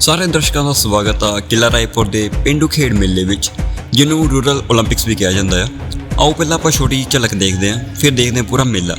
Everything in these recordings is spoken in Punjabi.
ਸਾਰੇ ਦਰਸ਼ਕਾਂ ਦਾ ਸਵਾਗਤ ਆ ਕਿਲਾ ਰਾਏਪੁਰ ਦੇ ਪਿੰਡੂ ਖੇਡ ਮੇਲੇ ਵਿੱਚ, ਜਿਹਨੂੰ ਰੂਰਲ 올림픽ਸ ਵੀ ਕਿਹਾ ਜਾਂਦਾ ਆ। ਆਓ ਪਹਿਲਾਂ ਆਪਾਂ ਛੋਟੀ ਝਲਕ ਦੇਖਦੇ ਆਂ ਫਿਰ ਦੇਖਦੇ ਆਂ ਪੂਰਾ ਮੇਲਾ।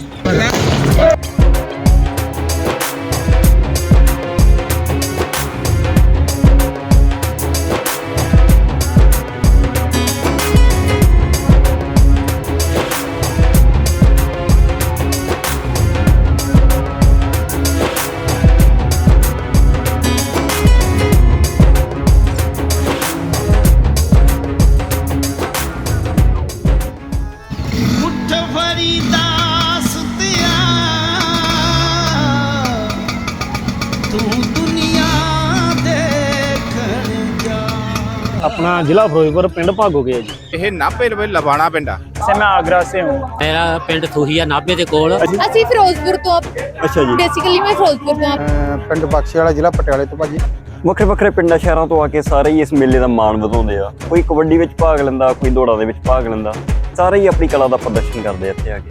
अपना जिला फिरोजपुर पिंड भागोगे है जी ਇਹ ਨਾਭੇ ਲਵੇ ਲਵਾਣਾ ਪਿੰਡਾ से मैं आगरा से हूँ ਮੇਰਾ ਪਿੰਡ ਥੂਹੀਆ ਨਾਭੇ ਦੇ ਕੋਲ ਅਸੀਂ ਫਿਰੋਜ਼ਪੁਰ ਤੋਂ ਅੱਛਾ ਜੀ ਬੇਸਿਕਲੀ ਮੈਂ ਫਿਰੋਜ਼ਪੁਰ ਤੋਂ ਹਾਂ। ਪਿੰਡ ਬਖਸ਼ੇ ਵਾਲਾ ਜ਼ਿਲ੍ਹਾ ਪਟਿਆਲੇ ਤੋਂ ਭਾਜੀ ਵੱਖਰੇ ਵੱਖਰੇ ਪਿੰਡਾਂ ਸ਼ਹਿਰਾਂ ਤੋਂ ਆ ਕੇ ਸਾਰੇ ਹੀ ਇਸ ਮੇਲੇ ਦਾ ਮਾਣ ਵਧਾਉਂਦੇ ਆ ਕੋਈ ਕਬੱਡੀ ਵਿੱਚ ਭਾਗ ਲੈਂਦਾ ਕੋਈ ਦੌੜਾਂ ਦੇ ਵਿੱਚ ਭਾਗ ਲੈਂਦਾ ਸਾਰੇ ਹੀ ਆਪਣੀ ਕਲਾ ਦਾ ਪ੍ਰਦਰਸ਼ਨ ਕਰਦੇ ਆ ਇੱਥੇ ਆ ਕੇ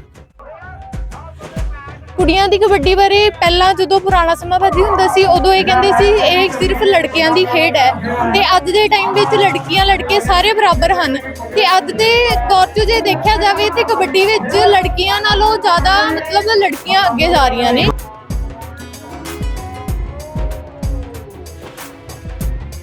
ਕੁੜੀਆਂ ਦੀ ਕਬੱਡੀ ਬਾਰੇ ਪਹਿਲਾਂ ਜਦੋਂ ਪੁਰਾਣਾ ਸਮਾਂ ਭਾਜੀ ਹੁੰਦਾ ਸੀ, ਉਦੋਂ ਇਹ ਕਹਿੰਦੇ ਸੀ, ਇਹ ਸਿਰਫ ਲੜਕਿਆਂ ਦੀ ਖੇਡ ਹੈ। ਤੇ ਅੱਜ ਦੇ ਟਾਈਮ ਵਿੱਚ ਲੜਕੀਆਂ, ਲੜਕੇ ਸਾਰੇ ਬਰਾਬਰ ਹਨ। ਤੇ ਅੱਜ ਦੇ ਦੌਰ 'ਚ ਜੇ ਦੇਖਿਆ ਜਾਵੇ ਤੇ ਕਬੱਡੀ ਵਿੱਚ ਲੜਕੀਆਂ ਨਾਲੋਂ ਜ਼ਿਆਦਾ ਮਤਲਬ ਲੜਕੀਆਂ ਅੱਗੇ ਜਾ ਰਹੀਆਂ ਨੇ।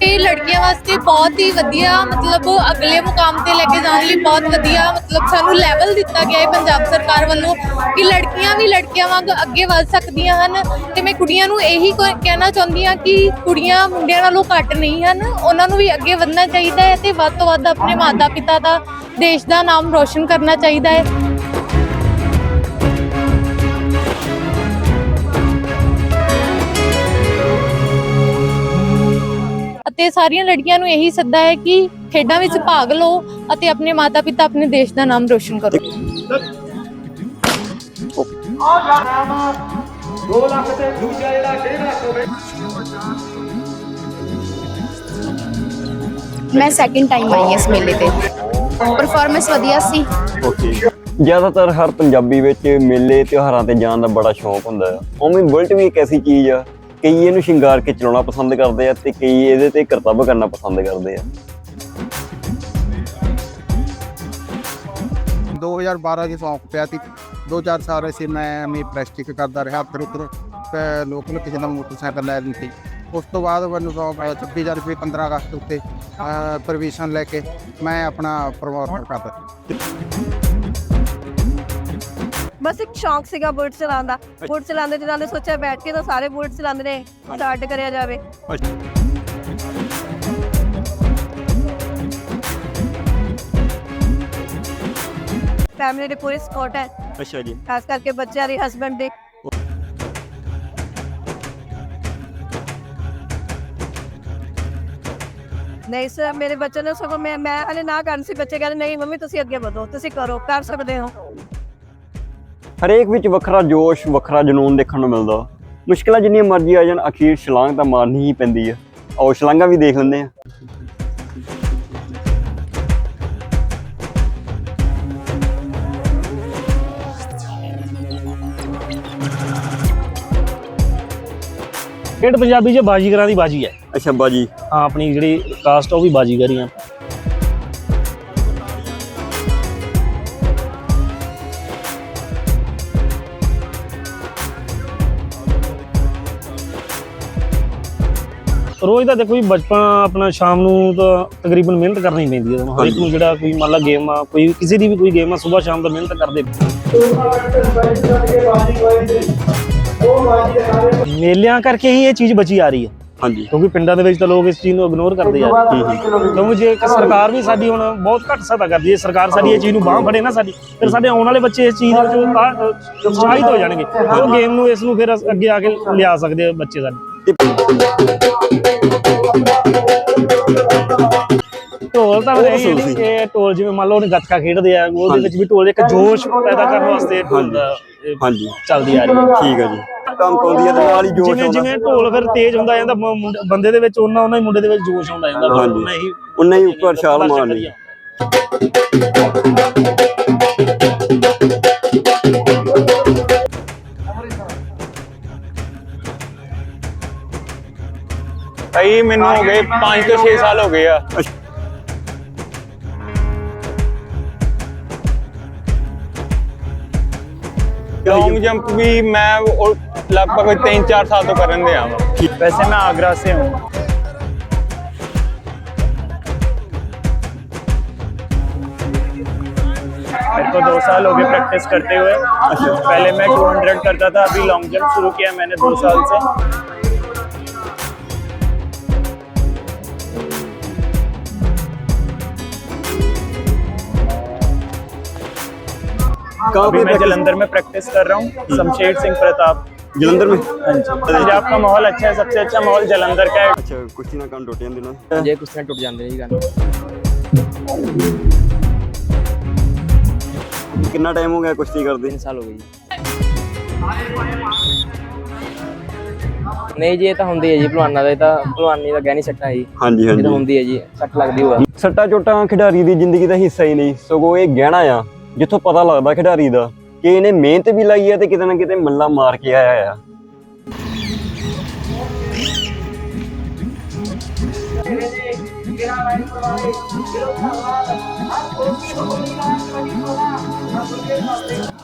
ਇਹ ਲੜਕੀਆਂ ਵਾਸਤੇ ਬਹੁਤ ਹੀ ਵਧੀਆ, ਮਤਲਬ ਅਗਲੇ ਮੁਕਾਮ ਤੇ ਲੈ ਕੇ ਜਾਣ ਲਈ ਬਹੁਤ ਵਧੀਆ, ਮਤਲਬ ਸਾਨੂੰ ਲੈਵਲ ਦਿੱਤਾ ਗਿਆ ਹੈ ਪੰਜਾਬ ਸਰਕਾਰ ਵੱਲੋਂ ਕਿ ਲੜਕੀਆਂ ਵੀ ਲੜਕੀਆਂ ਵਾਂਗ ਅੱਗੇ ਵੱਧ ਸਕਦੀਆਂ ਹਨ। ਤੇ ਮੈਂ ਕੁੜੀਆਂ ਨੂੰ ਇਹੀ ਕ- ਕਹਿਣਾ ਚਾਹੁੰਦੀ ਹਾਂ ਕਿ ਕੁੜੀਆਂ ਮੁੰਡਿਆਂ ਨਾਲੋਂ ਘੱਟ ਨਹੀਂ ਹਨ। ਉਹਨਾਂ ਨੂੰ ਵੀ ਅੱਗੇ ਵਧਣਾ ਚਾਹੀਦਾ ਹੈ ਤੇ ਵੱਧ ਤੋਂ ਵੱਧ ਆਪਣੇ ਮਾਤਾ ਪਿਤਾ ਦਾ, ਦੇਸ਼ ਦਾ ਨਾਮ ਰੋਸ਼ਨ ਕਰਨਾ ਚਾਹੀਦਾ ਹੈ। ਅਤੇ ਸਾਰੀਆਂ ਲੜਕੀਆਂ ਨੂੰ ਇਹੀ ਸੱਦਾ ਹੈ ਕਿ ਖੇਡਾਂ ਵਿੱਚ ਭਾਗ ਲਓ ਅਤੇ ਆਪਣੇ ਮਾਤਾ ਪਿਤਾ ਆਪਣੇ ਦੇਸ਼ ਦਾ ਨਾਮ ਰੋਸ਼ਨ ਕਰੋ। ਮੈਂ ਸੈਕਿੰਡ ਟਾਈਮ ਆਈ ਇਸ ਮੇਲੇ ਤੇ। ਪਰਫਾਰਮੈਂਸ ਵਧੀਆ ਸੀ। ਓਕੇ ਜ਼ਿਆਦਾਤਰ ਹਰ ਪੰਜਾਬੀ ਵਿੱਚ ਮੇਲੇ ਤਿਉਹਾਰਾਂ ਤੇ ਜਾਣ ਦਾ ਬੜਾ ਸ਼ੌਂਕ ਹੁੰਦਾ ਹੈ ਉਵੇਂ ਬੁਲਟ ਵੀ ਇੱਕ ਐਸੀ ਚੀਜ਼ ਆ ਕਈ ਇਹਨੂੰ ਸ਼ਿੰਗਾਰ ਕੇ ਚਲਾਉਣਾ ਪਸੰਦ ਕਰਦੇ ਆ ਤੇ ਕਈ ਇਹਦੇ ਤੇ ਕਰਤੱਵ ਕਰਨਾ ਪਸੰਦ ਕਰਦੇ ਆ। 2012 ਦੀ ਸੌਂਕ ਪਿਆ ਸੀ। ਦੋ ਚਾਰ ਸਾਲ ਅਸੀਂ ਮੈਂ ਮੈਂ ਪਲਾਸਟਿਕ ਕਰਦਾ ਰਿਹਾ, ਫਿਰ ਉੱਧਰ ਲੋਕਲ ਕਿਸੇ ਦਾ ਮੋਟਰਸਾਈਕਲ ਲੈ ਲਈ ਉਸ ਤੋਂ ਬਾਅਦ ਮੈਨੂੰ ਸੌਂਕ ਆਇਆ 26000 ਰੁਪਏ 15 ਅਗਸਤ ਉੱਤੇ ਪਰਮਿਸ਼ਨ ਲੈ ਕੇ ਮੈਂ ਆਪਣਾ ਪ੍ਰਮੋਟ ਕਰਦਾ ਬਸ ਇੱਕ ਸ਼ੌਂਕ ਸੀਗਾ ਬੁਲਟ ਚਲਾਉਣ ਦਾ ਬੁਲਟ ਚਲਾਉਂਦੇ ਚਲਾਉਂਦੇ ਸੋਚਿਆ ਬੈਠ ਕੇ ਤਾਂ ਸਾਰੇ ਬੁਲਟ ਚਲਾਉਂਦੇ ਨੇ ਸਟਾਰਟ ਕਰਿਆ ਜਾਵੇ ਫੈਮਿਲੀ ਦੇ ਪੂਰੀ ਸਪੋਰਟ ਹੈ ਅੱਛਾ ਜੀ ਖਾਸ ਕਰਕੇ ਬੱਚਿਆਂ ਦੇ ਹਸਬੰਡ ਦੇ ਨਹੀਂ ਸਰ ਮੇਰੇ ਬੱਚੇ ਨੇ ਸਗੋਂ ਮੈਂ ਮੈਂ ਹਲੇ ਨਾ ਕਰਨ ਸੀ ਬੱਚੇ ਕਹਿੰਦੇ ਨਹੀਂ ਮੰਮੀ ਤੁਸੀਂ ਅੱਗੇ ਵਧੋ ਤੁਸੀਂ ਕਰੋ ਕਰ ਸਕਦੇ ਹੋ ਹਰੇਕ ਵਿੱਚ ਵੱਖਰਾ ਜੋਸ਼ ਵੱਖਰਾ ਜਨੂਨ ਦੇਖਣ ਨੂੰ ਮਿਲਦਾ। ਮੁਸ਼ਕਲਾਂ ਜਿੰਨੀਆਂ ਮਰਜ਼ੀ ਆ ਜਾਣ ਅਖੀਰ ਛਲਾਂਗ ਤਾਂ ਮਾਰਨੀ ਹੀ ਪੈਂਦੀ ਆ। ਆਓ ਛਲਾਂਗਾ ਵੀ ਦੇਖ ਲੈਂਦੇ ਆ। ਖੇਡ ਪੰਜਾਬੀ 'ਚ ਬਾਜੀਗਰਾਂ ਦੀ ਬਾਜੀ ਹੈ। ਅੱਛਾ ਬਾਜੀ। ਹਾਂ ਆਪਣੀ ਜਿਹੜੀ ਕਾਸਟ ਉਹ ਵੀ ਬਾਜੀਗਰੀ ਆ। ਰੋਜ਼ ਦਾ ਦੇਖੋ ਵੀ ਬਚਪਨ ਆਪਣਾ ਸ਼ਾਮ ਨੂੰ ਤਾਂ ਤਕਰੀਬਨ ਮਿਹਨਤ ਕਰਨੀ ਪੈਂਦੀ ਹੈ। ਤੁਹਾਨੂੰ ਹਰ ਇੱਕ ਨੂੰ ਜਿਹੜਾ ਕੋਈ ਮੰਨ ਲਾ ਗੇਮ ਆ ਕੋਈ ਕਿਸੇ ਦੀ ਵੀ ਕੋਈ ਗੇਮ ਆ ਸਵੇਰ ਸ਼ਾਮ ਦਾ ਮਿਹਨਤ ਕਰਦੇ ਮੇਲਿਆਂ ਕਰਕੇ ਹੀ ਇਹ ਚੀਜ਼ ਬਚੀ ਆ ਰਹੀ ਹੈ। ਹਾਂਜੀ। ਕਿਉਂਕਿ ਪਿੰਡਾਂ ਦੇ ਵਿੱਚ ਤਾਂ ਲੋਕ ਇਸ ਚੀਜ਼ ਨੂੰ ਇਗਨੋਰ ਕਰਦੇ ਆ। ਕਿਉਂਕਿ ਜੇ ਇੱਕ ਸਰਕਾਰ ਵੀ ਸਾਡੀ ਹੁਣ ਬਹੁਤ ਘੱਟ ਸਹਾਇਤਾ ਕਰਦੀ ਹੈ ਸਰਕਾਰ ਸਾਡੀ ਇਹ ਚੀਜ਼ ਨੂੰ ਬਾਂਹ ਫੜੇ ਨਾ ਸਾਡੀ ਫਿਰ ਸਾਡੇ ਆਉਣ ਵਾਲੇ ਬੱਚੇ ਇਸ ਚੀਜ਼ ਵਿੱਚ ਆ- ਉਤਸ਼ਾਹਿਤ ਹੋ ਜਾਣਗੇ। ਉਹ ਗੇਮ ਨੂੰ ਇਸ ਨੂੰ ਫਿਰ ਅੱਗੇ ਆ ਕੇ ਲਿਆ ਸਕਦੇ ਆ ਬੱਚੇ ਸਾਡੇ। ਢੋਲ ਤਾਂ ਸੀ। ਇਹ ਢੋਲ ਜਿਵੇਂ ਮੰਨ ਲਓ ਉਹਨੇ ਗੱਤਕਾ ਖੇਡਦੇ ਆ ਉਹਦੇ ਵਿੱਚ ਵੀ ਢੋਲ ਇੱਕ ਜੋਸ਼ ਪੈਦਾ ਕਰਨ ਵਾਸਤੇ ਢੋਲ ਦਾ ਹਾਂਜੀ। ਚੱਲਦੀ ਆ ਰਹੀ ਹੈ। ਠੀਕ ਹੈ ਜੀ। ਟੰਕ ਆਉਂਦੀ ਹੈ ਤੇ ਨਾਲ ਹੀ ਜੋਸ਼ ਜਿਵੇਂ ਆਉਂਦਾ। ਜਿਵੇਂ ਢੋਲ ਫਿਰ ਤੇਜ਼ ਹੁੰਦਾ ਜਾਂਦਾ ਬੰਦੇ ਦੇ ਵਿੱਚ ਉਹਨਾਂ ਉਹਨਾਂ ਹੀ ਮੁੰਡੇ ਦੇ ਵਿੱਚ ਜੋਸ਼ ਆਉਂਦਾ ਜਾਂਦਾ। ਉਹਨਾਂ ਹੀ ਉਨਾ ਹੀ ਉੱਪਰ ਛਾਲ ਮਾਰਨੀ। ਮੈਨੂੰ ਹੋ ਗਏ 5 ਤੋਂ 6 ਸਾਲ ਹੋ ਗਏ ਆ ਲੌਂਗ ਜੰਪ ਵੀ ਮੈਂ ਉਹ ਲਗਭਗ 3-4 ਸਾਲ ਤੋਂ ਕਰਨ ਦੇ ਆ ਵੈਸੇ ਮੈਂ ਆਗਰਾ ਸੇ ਹੂੰ मेरे को दो साल हो गए प्रैक्टिस करते हुए पहले मैं 200 करता था अभी लॉन्ग जंप शुरू किया मैंने दो साल से कहाँ अभी पे मैं practice- जलंधर में प्रैक्टिस कर रहा हूँ शमशेर सिंह प्रताप ਜਲੰਧਰ में हाँ जी पंजाब का माहौल अच्छा है सबसे अच्छा माहौल जलंधर का है ਅੱਛਾ ਕੁਸ਼ਤੀ ਨਾਲ ਕੰਨ ਟੁੱਟ ਜਾਂਦੇ ਨਾ ਜੇ ਕੁਛ ਨਾ ਟੁੱਟ ਜਾਂਦੇ ਨੇ ਜੀ ਗੰਨ ਕਿੰਨਾ ਟਾਈਮ ਹੋ ਗਿਆ ਕੁਸ਼ਤੀ ਕਰਦੇ 3 ਸਾਲ ਹੋ ਗਏ ਜੀ ਨਹੀਂ ਜੀ ਇਹ ਤਾਂ ਹੁੰਦੀ ਹੈ ਜੀ ਭਲਵਾਨਾਂ ਦਾ ਇਹ ਤਾਂ ਭਲਵਾਨੀ ਦਾ ਕਹਿ ਨਹੀਂ ਸਕਦਾ ਜੀ ਹਾਂਜੀ ਇਹ ਤਾਂ ਹਾਂਜੀ ਹੁੰਦੀ ਹੈ ਜੀ ਸੱਟ ਲੱਗਦੀ ਹੋਆ ਸੱਟਾ ਚੋਟਾਂ ਖਿਡਾਰੀ ਦੀ ਜ਼ਿੰਦਗੀ ਦਾ ਹਿੱਸਾ ਹੀ ਨਹੀਂ ਸਗੋਂ ਇਹ ਗਹਿਣਾ ਆ ਜਿੱਥੋਂ ਪਤਾ ਲੱਗਦਾ ਖਿਡਾਰੀ ਦਾ ਕਿ ਇਹਨੇ ਮਿਹਨਤ ਵੀ ਲਾਈ ਹੈ ਤੇ ਕਿਤੇ ਨਾ ਕਿਤੇ ਮੱਲਾ ਮਾਰ ਕੇ ਆਇਆ ਆ।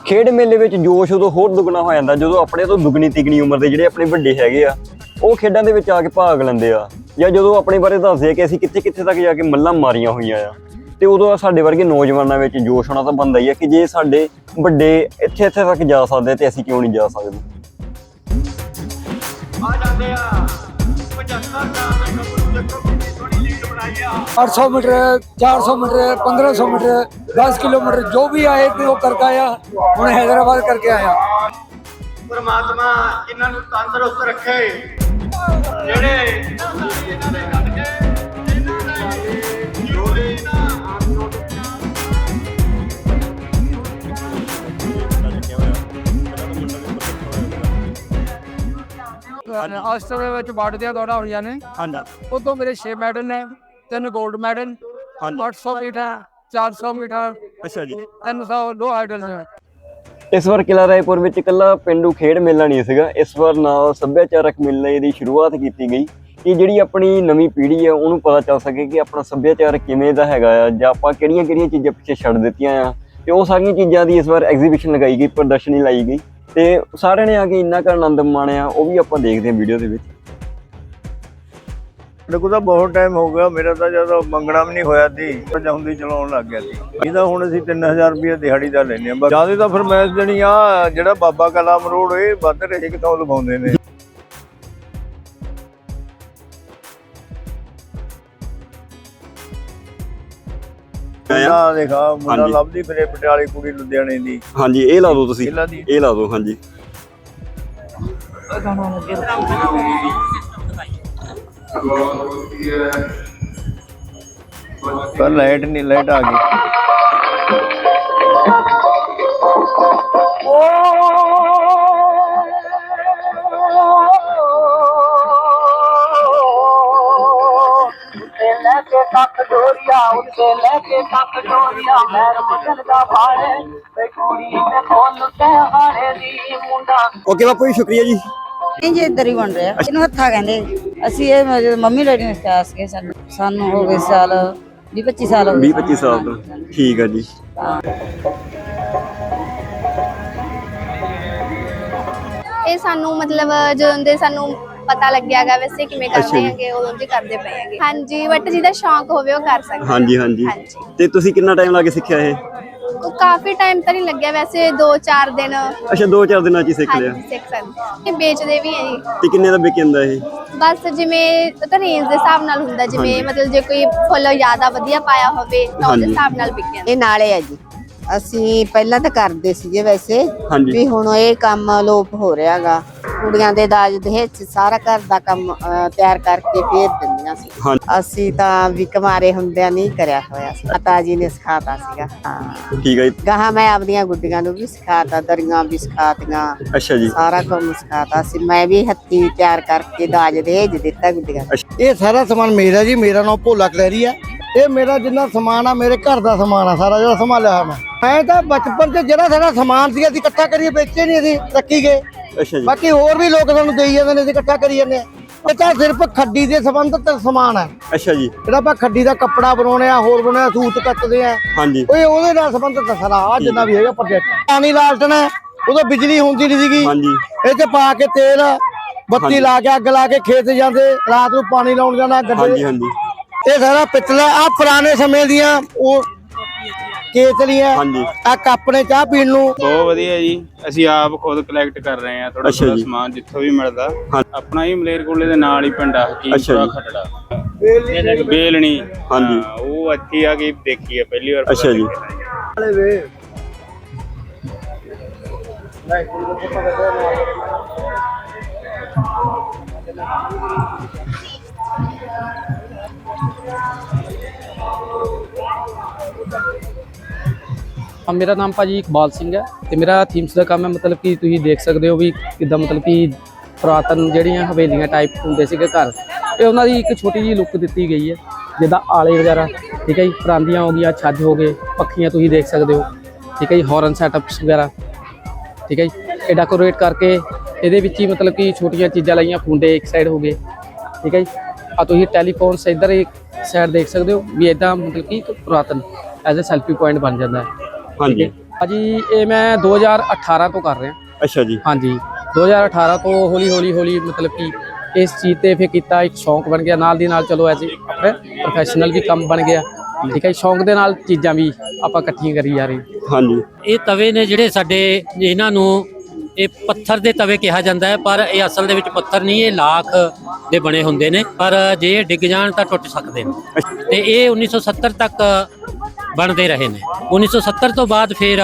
ਖੇਡ ਮੇਲੇ ਵਿੱਚ ਜੋਸ਼ ਉਦੋਂ ਹੋਰ ਦੁੱਗਣਾ ਹੋ ਜਾਂਦਾ ਜਦੋਂ ਆਪਣੇ ਤੋਂ ਦੁੱਗਣੀ ਤਿਗਣੀ ਉਮਰ ਦੇ ਜਿਹੜੇ ਆਪਣੇ ਵੱਡੇ ਹੈਗੇ ਆ, ਉਹ ਖੇਡਾਂ ਦੇ ਵਿੱਚ ਆ ਕੇ ਭਾਗ ਲੈਂਦੇ ਆ ਜਾਂ ਜਦੋਂ ਆਪਣੇ ਬਾਰੇ ਦੱਸਦੇ ਆ ਕਿ ਅਸੀਂ ਕਿੱਥੇ ਕਿੱਥੇ ਤੱਕ ਜਾ ਕੇ ਮੱਲਾਂ ਮਾਰੀਆਂ ਹੋਈਆਂ ਆ। ਤੇ ਉਦੋਂ ਸਾਡੇ ਵਰਗੇ ਨੌਜਵਾਨਾਂ ਵਿੱਚ ਜੋਸ਼ ਹੋਣਾ ਤਾਂ ਬੰਦਾ ਹੀ ਹੈ ਕਿ ਜੇ ਸਾਡੇ ਵੱਡੇ ਇੱਥੇ ਇੱਥੇ ਤੱਕ ਜਾ ਸਕਦੇ ਤੇ ਅਸੀਂ ਕਿਉਂ ਨਹੀਂ ਜਾ ਸਕਦੇ? ਆ ਜਾਂਦੇ ਆ 75 ਦਾ 800 ਮੀਟਰ 400 ਮੀਟਰ 1500 ਮੀਟਰ 10 ਕਿਲੋਮੀਟਰ ਜੋ ਵੀ ਆਏ ਤੇ ਉਹ ਕਰਕੇ ਆਇਆ। ਹੁਣ ਹైదరాబాద్ ਕਰਕੇ ਆਇਆ। ਪਰਮਾਤਮਾ ਇਹਨਾਂ ਨੂੰ ਤੰਦਰੁਸਤ ਰੱਖੇ। ਜਿਹੜੇ ਆਸਟਰੇਲੀਆ ਵਿੱਚ ਦੀਆਂ ਦੌੜਾਂ ਹੋਈਆਂ ਨੇ। ਹਾਂਜੀ। ਉਦੋਂ ਮੇਰੇ 6 ਮੈਡਲ ਨੇ ਤਿੰਨ 골ਡ ਮੈਡਲ 800 ਮੀਟਰ 400 ਮੀਟਰ ਅੱਛਾ ਜੀ। 300 ਦੋ ਆਈਡਲ ਨੇ। ਇਸ ਵਾਰ ਕਿਲਾ ਰਾਏਪੁਰ ਵਿੱਚ ਇਕੱਲਾ ਪਿੰਡੂ ਖੇਡ ਮੇਲਾ ਨਹੀਂ ਸੀਗਾ। ਇਸ ਵਾਰ ਨਾਲ ਸੱਭਿਆਚਾਰਕ ਮੇਲੇ ਦੀ ਸ਼ੁਰੂਆਤ ਕੀਤੀ ਗਈ। ਕਿ ਜਿਹੜੀ ਆਪਣੀ ਨਵੀਂ ਪੀੜ੍ਹੀ ਹੈ ਉਹਨੂੰ ਪਤਾ ਚੱਲ ਸਕੇ ਕਿ ਆਪਣਾ ਸੱਭਿਆਚਾਰ ਕਿਵੇਂ ਦਾ ਹੈਗਾ ਆ ਜਾਂ ਆਪਾਂ ਕਿਹੜੀਆਂ-ਕਿਹੜੀਆਂ ਚੀਜ਼ਾਂ ਪਿੱਛੇ ਛੱਡ ਦਿੱਤੀਆਂ ਆ। ਤੇ ਉਹ ਸਾਰੀਆਂ ਚੀਜ਼ਾਂ ਦੀ ਇਸ ਵਾਰ ਐਗਜ਼ੀਬਿਸ਼ਨ ਲਗਾਈ ਗਈ ਪ੍ਰਦਰਸ਼ਨੀ ਲਾਈ ਗਈ। ਤੇ ਸਾਰਿਆਂ ਨੇ ਆ ਕੇ ਇੰਨਾ ਕੁ ਆਨੰਦ ਮਾਣਿਆ, ਉਹ ਵੀ ਆਪਾਂ ਦੇਖਦੇ ਹਾਂ ਵੀਡੀਓ ਦੇ ਵਿੱਚ। ਮੇਰੇ ਕੋਲ ਤਾਂ ਬਹੁਤ ਟਾਈਮ ਹੋ ਗਿਆ, ਮੇਰਾ ਤਾਂ ਜਦੋਂ ਮੰਗਣਾ ਵੀ ਨਹੀਂ ਹੋਇਆ ਸੀ ਜਾਂਦੀ ਚਲਾਉਣ ਲੱਗ ਗਿਆ ਸੀ। ਇਹਦਾ ਹੁਣ ਅਸੀਂ 3000 ਰੁਪਏ ਦਿਹਾੜੀ ਦਾ ਲੈਨੇ ਆ ਜ਼ਿਆਦਾ ਤਾਂ ਫਿਰ ਮੈਂ ਜਣੀ ਆ, ਜਿਹੜਾ ਬਾਬਾ ਕਲਾਮ ਰੋਡ, ਇਹ ਵੱਧ ਰਹੇ ਕਿਤੋਂ ਲਵਾਉਂਦੇ ਨੇ? ਆ ਦੇਖਾ ਮੁੰਡਾ ਹਾਂਜੀ। ਲੱਭਦੀ ਫਿਰੇ ਪਟਿਆਲੇ ਕੁੜੀ ਲੁਧਿਆਣੇ ਦੀ। ਹਾਂਜੀ ਇਹ ਲਾ ਦਿਓ ਤੁਸੀਂ। ਇਹਨਾਂ ਦੀ। ਇਹ ਲਾ ਦਿਓ ਹਾਂਜੀ। ਪਰ ਲਾਈਟ ਨਹੀਂ ਲਾਈਟ ਆ ਗਈ। ਲੈ ਕੇ ਤੱਕ ਉੱਤੇ ਲੈ ਕੇ ਤੱਕ ਡੋਰੀਆ ਮੈਰ ਮਗਨ ਦਾ ਭਾਰੇ ਤੇ ਕੁੜੀ ਤੇ ਖੋਲ ਤੇ ਹਾਰੇ ਦੀ ਮੁੰਡਾ। ਓਕੇ ਬਾਪੂ ਜੀ ਸ਼ੁਕਰੀਆ ਜੀ। ਨਹੀਂ ਜੀ ਇੱਧਰ ਹੀ ਬਣ ਰਿਹਾ। ਇਹਨੂੰ ਹੱਥਾ ਕਹਿੰਦੇ। ਅਸੀਂ ਇਹ ਮੰਮੀ ਡੈਡੀ ਨੇ ਸਿਖਾਇਆ ਸੀ ਸਾਨੂੰ ਸਾਨੂੰ ਹੋ ਗਏ ਸਾਲ 20 25 ਸਾਲ ਹੋ ਗਏ। 20 25 ਸਾਲ ਤੋਂ। ਠੀਕ ਆ ਜੀ। ਇਹ ਸਾਨੂੰ ਮਤਲਬ ਜਦੋਂ ਦੇ ਸਾਨੂੰ ਪਤਾ ਲੱਗਿਆਗਾ ਵੈਸੇ ਕਿਵੇਂ ਅੱਛਾ ਕਰਦੇ ਜੀ। ਹੈਗੇ ਉਦੋਂ ਦੇ ਕਰਦੇ ਪਏ ਹੈਗੇ ਹਾਂਜੀ ਬਟ ਜਿਹਦਾ ਸ਼ੌਂਕ ਹੋਵੇ ਉਹ ਕਰ ਸਕਦਾ ਹਾਂਜੀ ਹਾਂਜੀ। ਹਾਂਜੀ। ਤੇ ਤੁਸੀਂ ਕਿੰਨਾ ਟਾਈਮ ਲਾ ਕੇ ਸਿੱਖਿਆ ਇਹ? ਉਹ ਕਾਫੀ ਟਾਈਮ ਤਾਂ ਨਹੀਂ ਲੱਗਿਆ ਵੈਸੇ 2-4 ਦਿਨ। ਅੱਛਾ 2-4 ਦਿਨਾਂ ਚ ਹੀ ਸਿੱਖ ਲਿਆ। ਹਾਂਜੀ ਸਿੱਖ ਸਕਦੇ ਇਹ ਵੇਚਦੇ ਵੀ ਹੈ ਜੀ। ਤੇ ਕਿੰਨੇ ਦਾ ਵਿਕ ਜਾਂਦਾ ਇਹ? ਬਸ ਜਿਵੇਂ ਉਹ ਤਾਂ ਰੇਂਜ ਦੇ ਹਿਸਾਬ ਨਾਲ ਹੁੰਦਾ ਜਿਵੇਂ ਹਾਂਜੀ। ਮਤਲਬ ਜੇ ਕੋਈ ਫੁੱਲ ਜ਼ਿਆਦਾ ਵਧੀਆ ਪਾਇਆ ਹੋਵੇ ਤਾਂ ਉਹਦੇ ਹਾਂਜੀ। ਹਿਸਾਬ ਨਾਲ ਵਿਕ ਜਾਂਦਾ। ਇਹ ਨਾਲੇ ਆ ਜੀ। ਅਸੀਂ ਪਹਿਲਾਂ ਤਾਂ ਕਰਦੇ ਸੀਗੇ ਵੈਸੇ ਹਾਂਜੀ। ਵੀ ਹੁਣ ਇਹ ਕੰਮ ਲੋਪ ਹੋ ਰਿਹਾਗਾ। ਕੁੜੀਆਂ ਦੇ ਦਾਜ ਦਹੇਜ ਸਾਰਾ ਘਰ ਦਾ ਕੰਮ ਅਹ, ਤਿਆਰ ਕਰਕੇ ਫੇਰ ਦਿੰਦੀਆਂ ਸੀ। ਹਾਂ ਅਸੀਂ ਤਾਂ ਵੀ ਕੁਮਾਰੇ ਹੁੰਦਿਆਂ ਨਹੀਂ ਕਰਿਆ ਹੋਇਆ ਸੀ। ਮਾਤਾ ਜੀ ਨੇ ਸਿਖਾਤਾ ਸੀਗਾ। ਹਾਂ। ਠੀਕ ਹੈ ਜੀ। ਗਾਹਾਂ ਮੈਂ ਆਪਦੀਆਂ ਗੁੱਡੀਆਂ ਨੂੰ ਵੀ ਸਿਖਾਤਾ ਦਰੀਆਂ ਵੀ ਸਿਖਾਤੀਆਂ। ਅੱਛਾ ਜੀ। ਸਾਰਾ ਕੰਮ ਸਿਖਾਤਾ ਸੀ। ਮੈਂ ਵੀ ਹੱਥੀ ਤਿਆਰ ਕਰਕੇ ਦਾਜ ਦਹੇਜ ਦਿੱਤਾ ਗੁੱਡੀਆਂ ਨੂੰ। ਇਹ ਸਾਰਾ ਸਮਾਨ ਮੇਰਾ ਜੀ ਮੇਰਾ ਨਾਮ ਭੋਲਾ ਕਲੈਰੀ ਆ। ਇਹ ਮੇਰਾ ਜਿੰਨਾ ਸਮਾਨ ਆ ਮੇਰੇ ਘਰ ਦਾ ਸਮਾਨ ਆ ਸਾਰਾ ਜਿਹੜਾ ਸੰਭਾਲਿਆ ਹੋਇਆ ਮੈਂ। ਮੈਂ ਤਾਂ ਬਚਪਨ 'ਚ ਜਿਹੜਾ ਸਾਡਾ ਸਮਾਨ ਸੀ ਅਸੀਂ ਇਕੱਠਾ ਕਰੀਏ ਵੇਚੇ ਨਹੀਂ ਅਸੀਂ ਰੱਖੀ ਗਏ। ਅੱਛਾ ਜੀ। ਬਾਕੀ ਹੋਰ ਵੀ ਲੋਕ ਸਾਨੂੰ ਦੇਈ ਜਾਂਦੇ ਨੇ ਅਸੀਂ ਇਕੱਠਾ ਕਰੀ ਜਾਂਦੇ ਆ ਇਹ ਤਾਂ ਸਿਰਫ ਖੱਡੀ ਦੇ ਸੰਬੰਧਿਤ ਸਮਾਨ ਹੈ ਅੱਛਾ ਜੀ। ਜਿਹੜਾ ਆਪਾਂ ਖੱਡੀ ਦਾ ਕੱਪੜਾ ਬਣਾਉਣੇ ਆ ਹੋਰ ਬਣਾਉਣੇ ਆ ਸੂਤ ਕੱਤਦੇ ਆ ਹਾਂਜੀ। ਓਏ ਉਹਦੇ ਨਾਲ ਸੰਬੰਧਿਤ ਸਾਰਾ ਆ ਜਿੰਨਾ ਵੀ ਹੈਗਾ ਪ੍ਰੋਜੈਕਟ ਪਾਣੀ ਲਾਲਟਣ ਹੈ ਉਦੋਂ ਬਿਜਲੀ ਹੁੰਦੀ ਨਹੀਂ ਸੀਗੀ। ਹਾਂਜੀ। ਇਹ ਚ ਪਾ ਕੇ ਤੇਲ ਬੱਤੀ ਲਾ ਕੇ ਅੱਗ ਲਾ ਕੇ ਖੇਤ ਜਾਂਦੇ ਰਾਤ ਨੂੰ ਪਾਣੀ ਲਾਉਣ ਜਾਣਾ ਹਾਂਜੀ ਗੱਡੇ ਹਾਂਜੀ। ਇਹ ਸਾਰਾ ਪਿੱਤਲਾ ਆ ਪੁਰਾਣੇ ਸਮੇਂ ਦੀਆਂ ਉਹ ਕੇਤਲੀਆਂ ਹਾਂਜੀ ਆ ਕੱਪ ਨੇ ਚਾਹ ਪੀਣ ਨੂੰ ਬਹੁਤ ਵਧੀਆ ਜੀ ਅਸੀਂ ਆਪ ਖੁਦ ਕਲੈਕਟ ਕਰ ਰਹੇ ਹਾਂ ਥੋੜਾ ਅੱਛਾ ਥੋੜਾ ਜੀ। ਸਮਾਨ ਜਿੱਥੋਂ ਵੀ ਮਿਲਦਾ ਹਾਂ। ਆਪਣਾ ਹੀ ਮਲੇਰਕੋਟਲੇ ਦੇ ਨਾਲ ਹੀ ਪਿੰਡ ਆ ਅੱਛਾ ਹਕੀਮਪੁਰਾ ਜੀ। ਖੱਟੜਾ ਬੇਲਣੀ ਹਾਂਜੀ। ਹਾਂ, ਉਹ ਇੱਥੇ ਆ ਕੇ ਦੇਖੀ ਹੈ ਪਹਿਲੀ ਵਾਰ ਪਤਾ ਅੱਛਾ ਜੀ। ਲੱਗਿਆ। ਮੇਰਾ ਨਾਮ ਭਾਜੀ ਇਕਬਾਲ ਸਿੰਘ ਹੈ ਤੇ ਮੇਰਾ ਥੀਮਸ ਦਾ ਕੰਮ ਹੈ ਮਤਲਬ ਕਿ ਤੁਸੀਂ ਦੇਖ ਸਕਦੇ ਹੋ ਵੀ ਕਿੱਦਾਂ ਮਤਲਬ ਕਿ ਪੁਰਾਤਨ ਜਿਹੜੀਆਂ ਹਵੇਲੀਆਂ ਟਾਈਪ ਹੁੰਦੇ ਸੀਗੇ ਘਰ ਇਹ ਉਹਨਾਂ ਦੀ ਇੱਕ ਛੋਟੀ ਜਿਹੀ ਲੁੱਕ ਦਿੱਤੀ ਗਈ ਹੈ, ਜਿੱਦਾਂ ਆਲੇ ਵਗੈਰਾ, ਠੀਕ ਹੈ ਜੀ, ਪਰਾਂਦੀਆਂ ਹੋ ਗਈਆਂ, ਛੱਜ ਹੋ ਗਏ, ਪੱਖੀਆਂ ਤੁਸੀਂ ਦੇਖ ਸਕਦੇ ਹੋ, ਠੀਕ ਹੈ ਜੀ ਹਾਰਨ ਸੈਟਅਪਸ ਵਗੈਰਾ, ਠੀਕ ਹੈ ਜੀ, ਇਹ ਡੈਕੋਰੇਟ ਕਰਕੇ ਇਹਦੇ ਵਿੱਚ ਹੀ ਮਤਲਬ ਕਿ ਛੋਟੀਆਂ ਚੀਜ਼ਾਂ ਲਾਈਆਂ ਫੁੰਡੇ ਇੱਕ ਸਾਈਡ ਹੋ ਗਏ, ਠੀਕ ਹੈ ਜੀ ਆ ਤੁਸੀਂ ਟੈਲੀਫੋਨਸ ਇੱਧਰ ਇੱਕ ਸਾਈਡ ਦੇਖ ਸਕਦੇ ਹੋ ਵੀ ਇਦਾਂ ਮਤਲਬ ਕਿ ਇੱਕ ਪੁਰਾਤਨ ਐਜ਼ ਅ ਸੈਲਫੀ ਪੁਆਇੰਟ ਬਣ ਜਾਂਦਾ ਹੈ। ਹਾਂਜੀ। ਭਾਜੀ ਇਹ ਮੈਂ 2018 ਤੋਂ ਕਰ ਰਿਹਾ। ਅੱਛਾ ਜੀ। ਹਾਂਜੀ। 2018 ਤੋਂ ਹੌਲੀ ਹੌਲੀ ਹੌਲੀ ਮਤਲਬ ਕਿ ਇਸ ਚੀਜ਼ ਤੇ ਫਿਰ ਕੀਤਾ ਇੱਕ ਸ਼ੌਂਕ ਬਣ ਗਿਆ। ਨਾਲ ਦੀ ਨਾਲ ਚਲੋ ਐਸੇ ਆਪਣੇ ਪ੍ਰੋਫੈਸ਼ਨਲ ਵੀ ਕੰਮ ਬਣ ਗਿਆ। ਠੀਕ ਹੈ ਜੀ, ਸ਼ੌਂਕ ਦੇ ਨਾਲ ਚੀਜ਼ਾਂ ਵੀ ਆਪਾਂ ਇਕੱਠੀਆਂ ਕਰੀ ਜਾ ਰਹੇ ਹਾਂਜੀ। ਇਹ ਤਵੇ ਨੇ ਜਿਹੜੇ ਸਾਡੇ ਇਹਨਾਂ ਨੂੰ ਇਹ ਪੱਥਰ ਦੇ ਤਵੇ ਕਿਹਾ ਜਾਂਦਾ ਹੈ ਪਰ ਇਹ ਅਸਲ ਦੇ ਵਿੱਚ ਪੱਥਰ ਨਹੀਂ ਇਹ ਲਾਖ ਦੇ ਬਣੇ ਹੁੰਦੇ ਨੇ। ਪਰ ਜੇ ਇਹ ਡਿੱਗ ਜਾਣ ਤਾਂ ਟੁੱਟ ਸਕਦੇ ਨੇ। ਤੇ ਇਹ 1970 ਤੱਕ ਬਣਦੇ ਰਹੇ ਨੇ। 1970 ਤੋਂ ਬਾਅਦ ਫਿਰ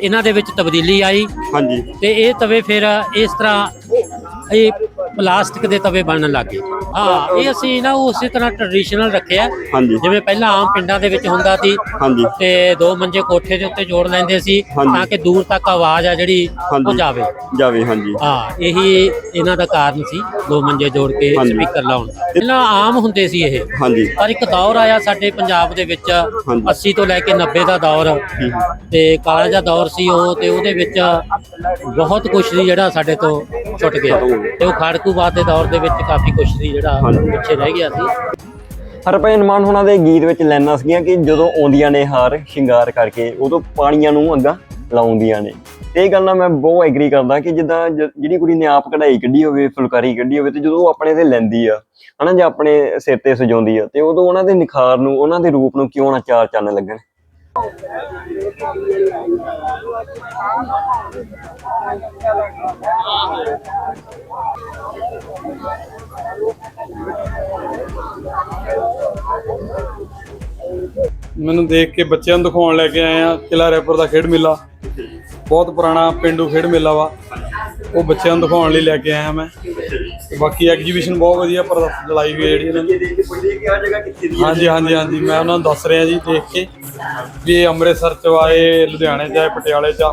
ਇਹਨਾਂ ਦੇ ਵਿੱਚ ਤਬਦੀਲੀ ਆਈ। ਹਾਂਜੀ। ਤੇ ਇਹ ਤਵੇ ਫਿਰ ਇਸ ਤਰ੍ਹਾਂ ਇਹ ਪਲਾਸਟਿਕ ਦੇ ਤਵੇ ਬਣਨ ਲੱਗੇ ਹਾਂ ਇਹ ਅਸੀਂ ਨਾ ਉਸੇ ਤਰ੍ਹਾਂ ਟ੍ਰੈਡੀਸ਼ਨਲ ਰੱਖਿਆ ਹਾਂਜੀ ਜਿਵੇਂ ਪਹਿਲਾਂ ਆਮ ਪਿੰਡਾਂ ਦੇ ਵਿੱਚ ਹੁੰਦਾ ਸੀ ਹਾਂਜੀ ਤੇ ਦੋ ਮੰਜੇ ਕੋਠੇ ਦੇ ਉੱਤੇ ਜੋੜ ਲੈਂਦੇ ਸੀ ਹਾਂਜੀ। ਤਾਂ ਕਿ ਦੂਰ ਤੱਕ ਆਵਾਜ਼ ਆ ਜਿਹੜੀ ਉਹ ਹਾਂਜੀ। ਜਾਵੇ ਜਾਵੇ ਹਾਂਜੀ ਹਾਂ ਇਹੀ ਇਹਨਾਂ ਦਾ ਕਾਰਨ ਸੀ ਦੋ ਮੰਜੇ ਜੋੜ ਕੇ ਹਾਂਜੀ। ਸਪੀਕਰ ਲਾਉਣ ਦਾ। ਪਹਿਲਾਂ ਆਮ ਹੁੰਦੇ ਸੀ ਇਹ। ਹਾਂਜੀ। ਪਰ ਇੱਕ ਦੌਰ ਆਇਆ ਸਾਡੇ ਪੰਜਾਬ ਦੇ ਵਿੱਚ ਹਾਂਜੀ। 80 ਤੋਂ ਲੈ ਕੇ 90 ਦਾ ਦੌਰ। ਤੇ ਕਾਲਾ ਜਿਹਾ ਦੌਰ ਸੀ ਉਹ ਤੇ ਉਹਦੇ ਵਿੱਚ ਬਹੁਤ ਕੁਛ ਸੀ ਜਿਹੜਾ ਸਾਡੇ ਤੋਂ ਛੁੱਟ ਗਿਆ। ਤੇ ਉਹ ਖੜਕੂਬਾਦ ਦੇ ਦੌਰ ਦੇ ਵਿੱਚ ਕਾਫੀ ਕੁਛ ਸੀ ਜਿਹੜਾ। ਪਿੱਛੇ ਰਹਿ ਗਿਆ ਸੀ। ਹਰਭਜਨ ਮਾਨ ਹੁਣਾਂ ਦੇ ਗੀਤ ਵਿੱਚ ਲੈਣਾ ਸੀਗੀਆਂ ਕਿ ਜਦੋਂ ਆਉਂਦੀਆਂ ਨੇ ਹਾਰ ਸ਼ਿੰਗਾਰ ਕਰਕੇ ਉਦੋਂ ਪਾਣੀਆਂ ਨੂੰ ਅੱਗਾ ਲਾਉਂਦੀਆਂ ਨੇ। ਤੇ ਇਹ ਗੱਲ ਨਾਲ ਮੈਂ ਬਹੁਤ ਐਗਰੀ ਕਰਦਾ ਕਿ ਜਿੱਦਾਂ ਜਿਹੜੀ ਕੁੜੀ ਨੇ ਆਪ ਕਢਾਈ ਕੱਢੀ ਹੋਵੇ, ਫੁਲਕਾਰੀ ਕੱਢੀ ਹੋਵੇ ਤੇ ਜਦੋਂ ਉਹ ਆਪਣੇ ਤੇ ਲੈਂਦੀ ਆ, ਹਨਾ, ਜਾਂ ਆਪਣੇ ਸਿਰ ਤੇ ਸਜਾਉਂਦੀ ਆ, ਤੇ ਉਦੋਂ ਉਹਨਾਂ ਦੇ ਨਿਖਾਰ ਨੂੰ, ਉਹਨਾਂ ਦੇ ਰੂਪ ਨੂੰ ਕਿਉਂ ਨਾ ਚਾਰ ਚੰਨ ਲੱਗਣ? ਮੈਨੂੰ ਦੇਖ ਕੇ ਬੱਚਿਆਂ ਨੂੰ ਦਿਖਾਉਣ ਲੈ ਕੇ ਆਏ ਆ ਕਿਲਾ ਰੈਪਰ ਦਾ ਖੇਡ ਮੇਲਾ। ਬਹੁਤ ਪੁਰਾਣਾ ਪਿੰਡੂ ਖੇਡ ਮੇਲਾ ਵਾ। ਉਹ ਬੱਚਿਆਂ ਨੂੰ ਦਿਖਾਉਣ ਲਈ ਲੈ ਕੇ ਆਇਆ ਮੈਂ। ਤੇ ਬਾਕੀ ਐਗਜੀਬਿਸ਼ਨ ਬਹੁਤ ਵਧੀਆ ਪਰ ਲੜਾਈ ਹੋਈ ਜਿਹੜੀ ਇਹਨਾਂ ਦੀ। ਹਾਂਜੀ ਹਾਂਜੀ ਹਾਂਜੀ, ਮੈਂ ਉਹਨਾਂ ਨੂੰ ਦੱਸ ਰਿਹਾ ਜੀ ਦੇਖ ਕੇ ਵੀ ਅੰਮ੍ਰਿਤਸਰ ਚ ਆਏ ਲੁਧਿਆਣੇ ਚ ਆਏ ਪਟਿਆਲੇ ਚ ਆ।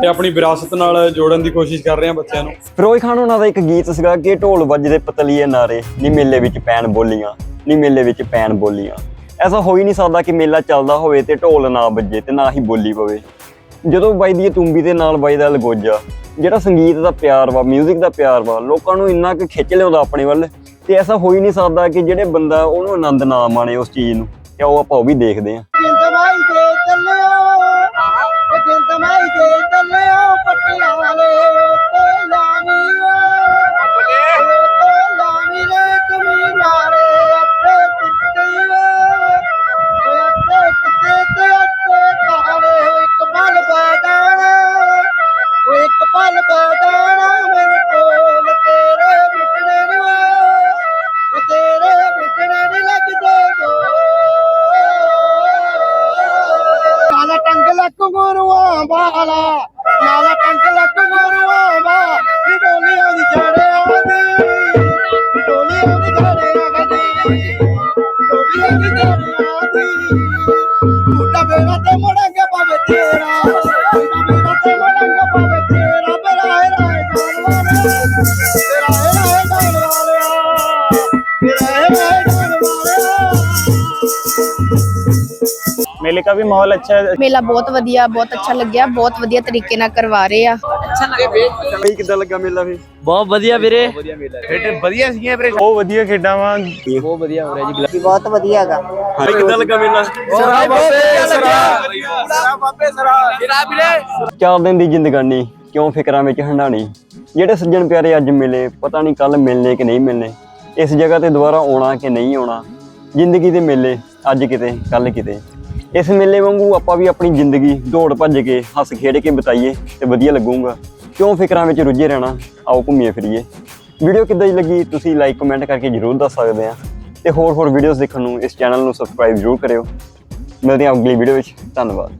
ਤੇ ਆਪਣੀ ਵਿਰਾਸਤ ਨਾਲ ਜੋੜਨ ਦੀ ਕੋਸ਼ਿਸ਼ ਕਰ ਰਹੇ ਆ ਬੱਚਿਆਂ ਨੂੰ। ਫਿਰੋਜ਼ ਖਾਨ ਉਹਨਾਂ ਦਾ ਇੱਕ ਗੀਤ ਸੀਗਾ ਕਿ ਢੋਲ ਵੱਜਦੇ ਪਤਲੀਏ ਨਾਰੇ, ਨੀ ਮੇਲੇ ਵਿੱਚ ਪੈਣ ਬੋਲੀਆਂ, ਨੀ ਮੇਲੇ ਵਿੱਚ ਪੈਣ ਬੋਲੀਆਂ। ਐਸਾ ਹੋ ਹੀ ਨਹੀਂ ਸਕਦਾ ਕਿ ਮੇਲਾ ਚੱਲਦਾ ਹੋਵੇ ਤੇ ਢੋਲ ਨਾ ਵੱਜੇ ਤੇ ਨਾ ਹੀ ਬੋਲੀ ਪਵੇ। ਜਦੋਂ ਵੱਜਦੀ ਹੈ ਤੂੰਬੀ ਦੇ ਨਾਲ ਵੱਜਦਾ ਲਗੋਜਾ, ਜਿਹੜਾ ਸੰਗੀਤ ਦਾ ਪਿਆਰ ਵਾ 뮤직 ਦਾ ਪਿਆਰ ਵਾ, ਲੋਕਾਂ ਨੂੰ ਇੰਨਾ ਕੁ ਖਿੱਚ ਲਿਆਉਂਦਾ ਆਪਣੇ ਵੱਲ ਤੇ ਐਸਾ ਹੋ ਹੀ ਨਹੀਂ ਸਕਦਾ ਕਿ ਜਿਹੜੇ ਬੰਦਾ ਉਹਨੂੰ ਆਨੰਦ ਨਾ ਮਾਣੇ ਉਸ ਚੀਜ਼ ਨੂੰ, ਤੇ ਉਹ ਆਪਾਂ ਉਹ ਵੀ ਦੇਖਦੇ ਹਾਂ। વાલા मेले का भी माहौल अच्छा है ਮੇਲਾ ਬਹੁਤ ਵਧੀਆ ਬਹੁਤ ਅੱਛਾ ਲੱਗਿਆ ਬਹੁਤ ਵਧੀਆ ਤਰੀਕੇ ਨਾਲ ਕਰਵਾ ਰਹੇ ਆ ਬਈ ਕਿੱਦਾਂ ਲੱਗਾ ਮੇਲਾ ਫੇ ਬਹੁਤ ਵਧੀਆ ਵੀਰੇ ਵਧੀਆ ਸੀਗੀਆਂ ਵੀਰੇ ਬਹੁਤ ਵਧੀਆ ਖੇਡਾਂ ਵਾਂ ਬਹੁਤ ਵਧੀਆ ਹੋ ਰਿਹਾ ਜੀ ਬਹੁਤ ਵਧੀਆ ਹੈਗਾ ਬਈ ਕਿੱਦਾਂ ਲੱਗਾ ਮੇਲਾ ਚਾਰ ਦਿਨ ਦੀ ਜ਼ਿੰਦਗਾਨੀ ਕਿਉਂ ਫਿਕਰਾਂ ਵਿੱਚ ਹੰਡਾਣੀ ਜਿਹੜੇ ਸੱਜਣ ਪਿਆਰੇ ਅੱਜ ਮਿਲੇ ਪਤਾ ਨਹੀਂ ਕੱਲ ਮਿਲਨੇ ਕਿ ਨਹੀਂ ਮਿਲਨੇ ਇਸ ਜਗ੍ਹਾ ਤੇ ਦੁਬਾਰਾ ਆਉਣਾ ਕਿ ਨਹੀਂ ਆਉਣਾ ਜ਼ਿੰਦਗੀ ਦੇ ਮੇਲੇ ਅੱਜ ਕਿਤੇ ਕੱਲ ਕਿਤੇ ਇਸ ਮੇਲੇ ਵਾਂਗੂ ਆਪਾਂ ਵੀ ਆਪਣੀ ਜ਼ਿੰਦਗੀ ਦੌੜ ਭੱਜ ਕੇ, ਹੱਸ ਖੇਡ ਕੇ ਬਿਤਾਈਏ ਤੇ ਵਧੀਆ ਲੱਗੂਗਾ। ਕਿਉਂ ਫਿਕਰਾਂ ਵਿੱਚ ਰੁੱਝੇ ਰਹਿਣਾ? ਆਓ ਘੁੰਮੀਏ ਫਿਰੀਏ। ਵੀਡੀਓ ਕਿੱਦਾਂ ਦੀ ਲੱਗੀ? ਤੁਸੀਂ ਲਾਈਕ ਕਮੈਂਟ ਕਰਕੇ ਜਰੂਰ ਦੱਸ ਸਕਦੇ ਆ। ਤੇ ਹੋਰ ਹੋਰ ਵੀਡੀਓਜ਼ ਦੇਖਣ ਨੂੰ ਇਸ ਚੈਨਲ ਨੂੰ ਸਬਸਕ੍ਰਾਈਬ ਜਰੂਰ ਕਰਿਓ। ਮਿਲਦੇ ਹਾਂ ਅਗਲੀ ਵੀਡੀਓ ਵਿੱਚ। ਧੰਨਵਾਦ।